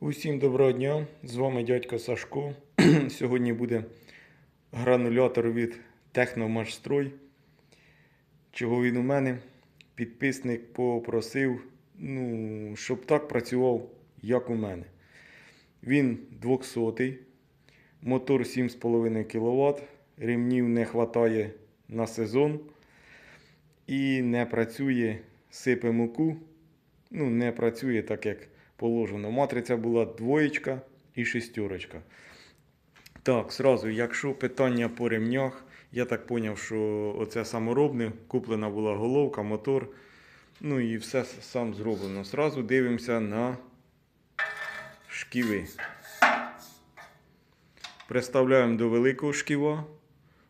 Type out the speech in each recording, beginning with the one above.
Усім доброго дня! З вами дядько Сашко. Сьогодні буде гранулятор від Техномашстрой. Чого він у мене? Підписник попросив, ну, щоб так працював, як у мене. Він 200-й, мотор 7,5 кВт, ремнів не вистачає на сезон і не працює, сипе муку. Ну, не працює так, як положено. Матриця була двоєчка і шестерочка. Так, зразу, якщо питання по ремнях, я так зрозумів, що оце саморобне, куплена була головка, мотор. Ну і все сам зроблено. Зразу дивимося на шківи. Приставляємо до великого шківа.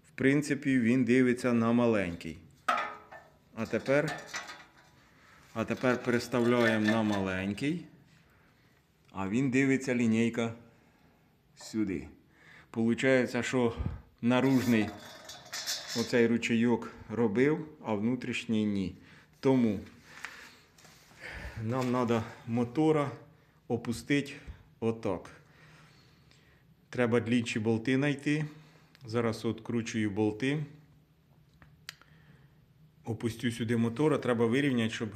В принципі, він дивиться на маленький. А тепер, а тепер переставляємо на маленький. А він дивиться лінійка сюди. Получається, що наружний оцей ручейок робив, а внутрішній ні. Тому нам треба мотора опустити отак. Треба длічі болти знайти. Зараз відкручую болти. Опустю сюди мотора. Треба вирівняти, щоб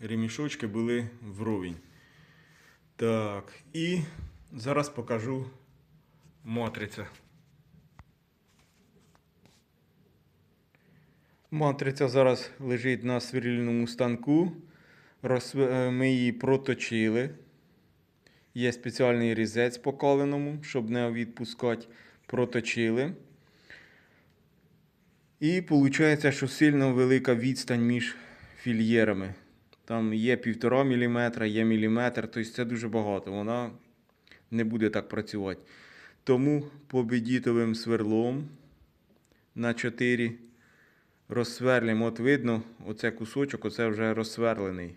ремішочки були вровень. Так, і зараз покажу матриця. Матриця зараз лежить на сверлільному станку. Е, Ми її проточили. Є спеціальний різець по каленому, щоб не відпускати. Проточили. І виходить, що сильно велика відстань між фільєрами. Там є 1,5 мм, є міліметр, тобто це дуже багато. Вона не буде так працювати. Тому победітовим сверлом на 4 розсверлимо. От видно, оце кусочок, оце вже розсверлений.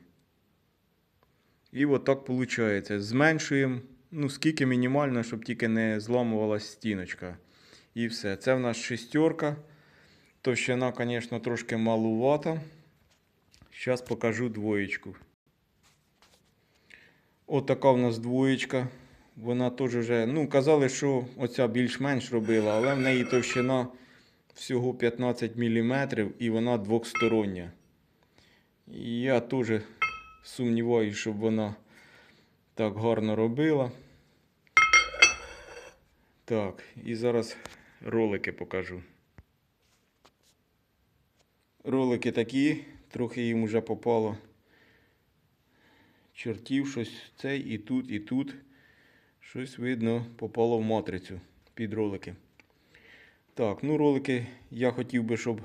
І от так виходить. Зменшуємо, ну, скільки мінімально, щоб тільки не зламувалась стіночка. І все. Це в нас шестерка. Товщина, звісно, трошки малувата. Зараз покажу двоєчку. Отака в нас двоєчка. Вона теж вже, ну, казали, що оця більш-менш робила, але в неї товщина всього 15 мм і вона двохстороння. І я теж сумніваюся, щоб вона так гарно робила. Так, і зараз ролики покажу. Ролики такі, трохи їм вже попало чортів, щось цей і тут, і тут. Щось видно попало в матрицю під ролики. Так, ну ролики я хотів би, щоб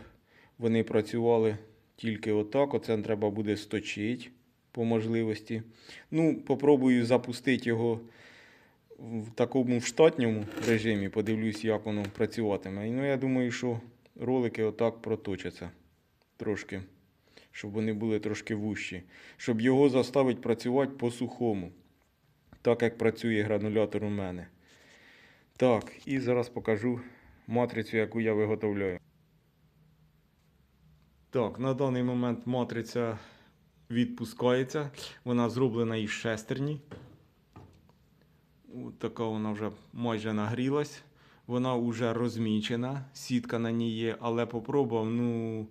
вони працювали тільки отак. Оце треба буде сточити по можливості. Ну, попробую запустити його в такому штатньому режимі. Подивлюсь, як воно працюватиме. Ну, я думаю, що ролики отак проточаться трошки, щоб вони були трошки вущі, щоб його заставити працювати по сухому, так як працює гранулятор у мене. Так, і зараз покажу матрицю, яку я виготовляю. Так, на даний момент матриця відпускається. Вона зроблена із шестерні. От така вона вже майже нагрілась. Вона вже розмічена, сітка на ній є, але попробував, ну.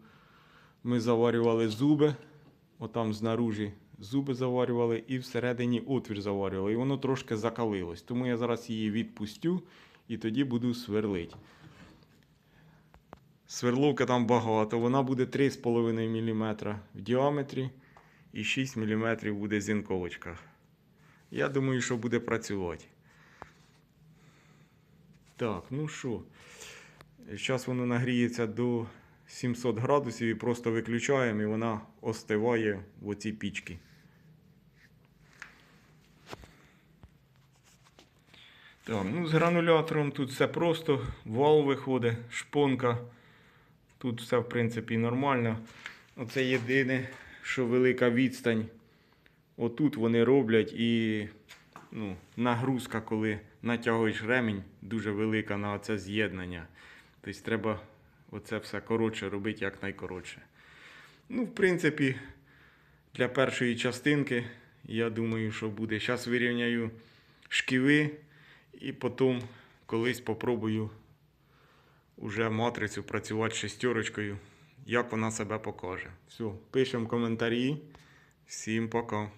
Ми заварювали зуби, отам знаружі зуби заварювали і всередині отвір заварювали. І воно трошки закалилось. Тому я зараз її відпустю і тоді буду сверлити. Сверловка там багато, вона буде 3,5 мм в діаметрі і 6 мм буде зінковочка. Я думаю, що буде працювати. Так, ну що, зараз воно нагріється до 700 градусів і просто виключаємо, і вона остиває в оці пічки. Так, ну з гранулятором тут все просто, вал виходить, шпонка. Тут все в принципі нормально. Оце єдине, що велика відстань. Отут вони роблять і ну, нагрузка, коли натягуєш ремінь, дуже велика на це з'єднання. Тобто треба оце все коротше робити як найкоротше. Ну, в принципі, для першої частинки, я думаю, що буде. Зараз вирівняю шківи. І потім колись попробую уже матрицю працювати шестерочкою, як вона себе покаже. Все, пишемо коментарі. Всім пока.